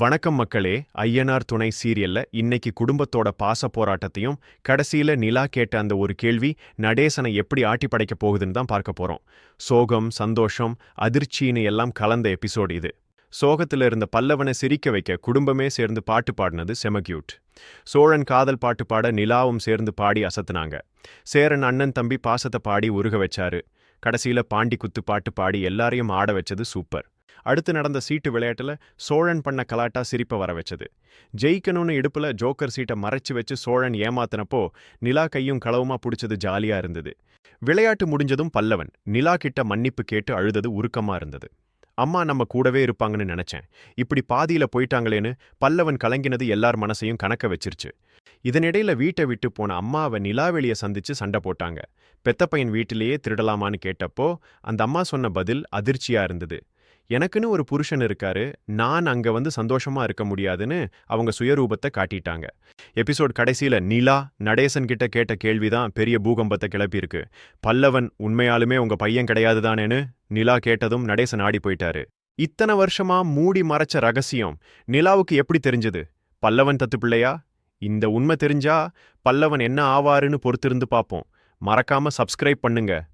வணக்கம் மக்களே ஐயனார் துணை சீரியல்ல இன்னைக்கு குடும்பத்தோட பாச போராட்டத்தையும் கடைசியில நிலா கேட்ட அந்த ஒரு கேள்வி நடேசனை எப்படி ஆட்டி படைக்க போகுதுன்னு தான் பார்க்க போறோம். சோகம் சந்தோஷம் அதிர்ச்சின்னு எல்லாம் கலந்த எபிசோடு இது. சோகத்துல இருந்த பல்லவனை சிரிக்க வைக்க குடும்பமே சேர்ந்து பாட்டு பாடினது செமக்யூட். சோழன் காதல் பாட்டு பாட நிலாவும் சேர்ந்து பாடி அசத்துனாங்க. சேரன் அண்ணன் தம்பி பாசத்தை பாடி உருக வச்சாரு. கடைசியில பாண்டி குத்து பாட்டு பாடி எல்லாரையும் ஆட வச்சது சூப்பர். அடுத்து நடந்த சீட்டு விளையாட்டுல சோழன் பண்ண கலாட்டா சிரிப்ப வர வச்சது. ஜெயிக்கணும்னு இடுப்பில் ஜோக்கர் சீட்டை மறைச்சு வச்சு சோழன் ஏமாத்தினப்போ நிலா கையும் களவுமா பிடிச்சது ஜாலியா இருந்தது. விளையாட்டு முடிஞ்சதும் பல்லவன் நிலா கிட்ட மன்னிப்பு கேட்டு அழுதது உருக்கமா இருந்தது. அம்மா நம்ம கூடவே இருப்பாங்கன்னு நினைச்சேன். இப்படி பாதியில போயிட்டாங்களேன்னு பல்லவன் கலங்கினது எல்லார் மனசையும் கணக்க வச்சிருச்சு. இதனிடையில வீட்டை விட்டு போன அம்மாவை நிலாவெளிய சந்திச்சு சண்டை போட்டாங்க. பெத்த பையன் வீட்டிலேயே திருடலாமான்னு கேட்டப்போ அந்த அம்மா சொன்ன பதில் அதிர்ச்சியா இருந்தது. எனக்குன்னு ஒரு புருஷன் இருக்காரு. நான் அங்க வந்து சந்தோஷமா இருக்க முடியாதுன்னு அவங்க சுயரூபத்தை காட்டிட்டாங்க. எபிசோட் கடைசியில நிலா நடேசன் கிட்ட கேட்ட கேள்விதான் பெரிய பூகம்பத்தை கிளப்பியிருக்கு. பல்லவன் உண்மையாலுமே உங்க பையன் கிடையாது தானேன்னு நிலா கேட்டதும் நடேசன் ஆடி போயிட்டாரு. இத்தனை வருஷமா மூடி மறைச்ச ரகசியம். நிலாவுக்கு எப்படி தெரிஞ்சது? பல்லவன் தத்து பிள்ளையா? இந்த உண்மை தெரிஞ்சா பல்லவன் என்ன ஆவாருன்னு பொறுத்திருந்து பார்ப்போம். மறக்காம சப்ஸ்கிரைப் பண்ணுங்க.